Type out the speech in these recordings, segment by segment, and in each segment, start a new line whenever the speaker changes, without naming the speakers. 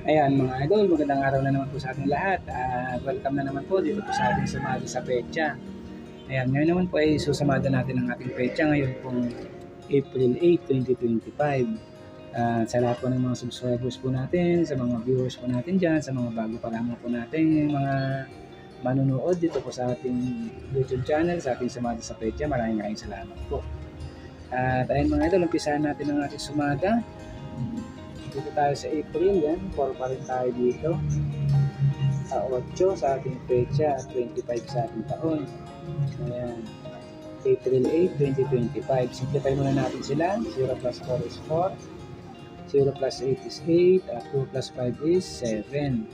Ayan mga idol, magandang araw na naman po sa ating lahat. Ah, welcome na naman po dito po sa ating sumali sa pecha. Ayan, ngayon naman po ay susamada natin ang ating pecha ngayon pong April 8, 2025. Ah, sa lahat po ng mga subscribers po natin, sa mga viewers po natin dyan, sa mga bago pa lamang po natin, mga manunood dito po sa ating YouTube channel, sa ating sumada sa pecha. Maraming maraming salamat po. At ayun mga idol, umpisahan natin ang ating sumada. Dito tayo sa April, yan. 4 pa rin tayo dito. Sa 8 sa ating pecha at 25 sa ating taon. Ayan. April 8, 2025. Simplify muna natin sila. 0 plus 4 is 4. 0 plus 8 is 8. At 2 plus 5 is 7.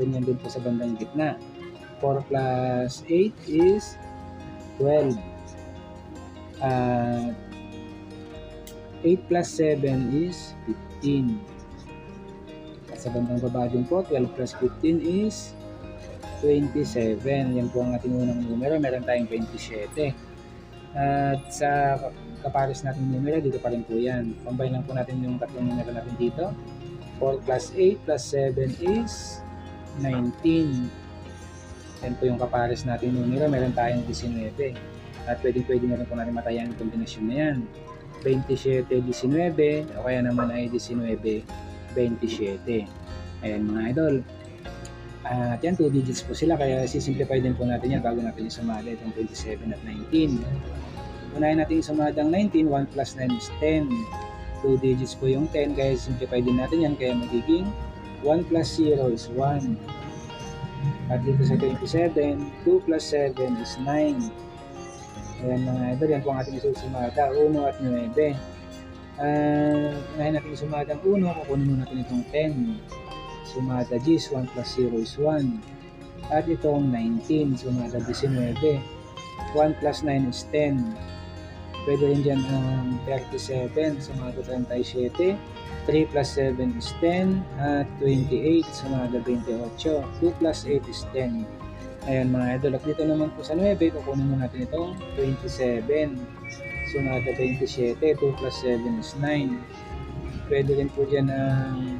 Ganyan din po sa bandang gitna. 4 plus 8 is 12. At 8 plus 7 is 15. At sa bandang baba din po, 12 plus 15 is 27. Yan po ang ating unang numero. Meron tayong 27. At sa kapares natin numero, dito pa rin po yan. Combine lang po natin yung tatlong numero natin dito. 4 plus 8 plus 7 is 19. Yan po yung kapares natin numero. Meron tayong 19. At pwede pwede na rin po natin matayan yung kombinasyon na yan. 27-19 o kaya naman ay 19-27. Ayan mga idol. At yan, 2 digits po sila kaya sisimplify din po natin yan bago natin isumada itong 27 at 19. Unahin natin isumada ang 19, 1 plus 9 is 10. 2 digits po yung 10 kaya simplify din natin yan kaya magiging 1 plus 0 is 1. At dito sa 27, 2 plus 7 is 9. Ayan mga idol, yan po ang ating isusumada, 1 at 9. Uh, unahin natin isumada ang 1, kukunin muna natin itong 10. Sumada G's, 1 plus 0 is 1. At itong 19, sumada 19. 1 plus 9 is 10. Pwede rin dyan ang 37, sumada 37. 3 plus 7 is 10. At 28, sumada 28. 2 plus 8 is 10. Ayan mga idol. At dito naman po sa 9, kukunin mo natin itong 27. Sumada 27. 2 plus 7 is 9. Pwede rin po dyan ang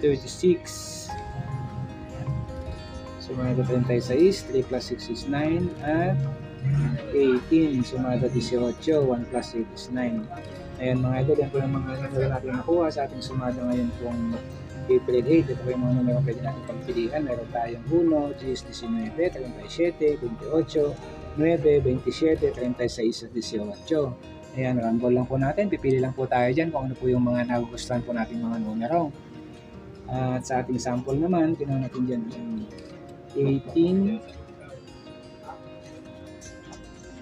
36. Sumada 36. 3 plus 6 is 9. At 18. Sumada 18. 1 plus 8 is 9. Ayan mga idol. Yan po yung mga numero natin nakuha sa ating sumada ngayon pong April 8, ito po yung mga numero pwede natin pagpilian. Meron tayong 1, 10, 19, 37, 28, 9, 27, 36 at 18. Ayan, rumble lang po natin. Pipili lang po tayo dyan kung ano po yung mga nagugustuhan po natin mga numero. At sa ating sample naman, kinuha natin dyan yung 18,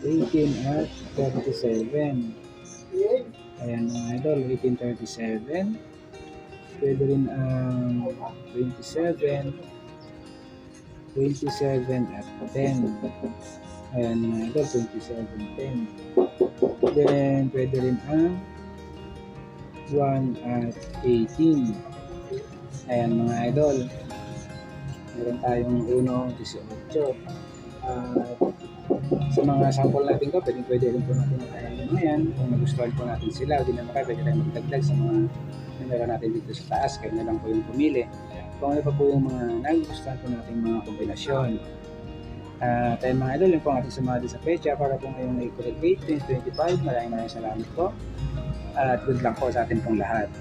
18 at 37. Ayan mga idol, 1837 pwede rin ang 27 27 at 10 ayan mga idol 27 10 then pwede rin ang 1 at 18 ayan mga idol. Meron tayong 1 18 at sa mga sample natin ko, pwede pwede rin po natin makakalala mo yan. Kung nagustuhan po natin sila, hindi naman kayo, pwede tayong magdagdag sa mga numero natin dito sa taas. Kayo na lang po yung pumili. Kung ano pa po yung mga nagustuhan po natin mga kombinasyon. Uh, tayo mga idol, yung po ang ating sumali sa pecha para po ngayong April 8, 2025. Maraming maraming salamat po. At good luck po sa atin pong lahat.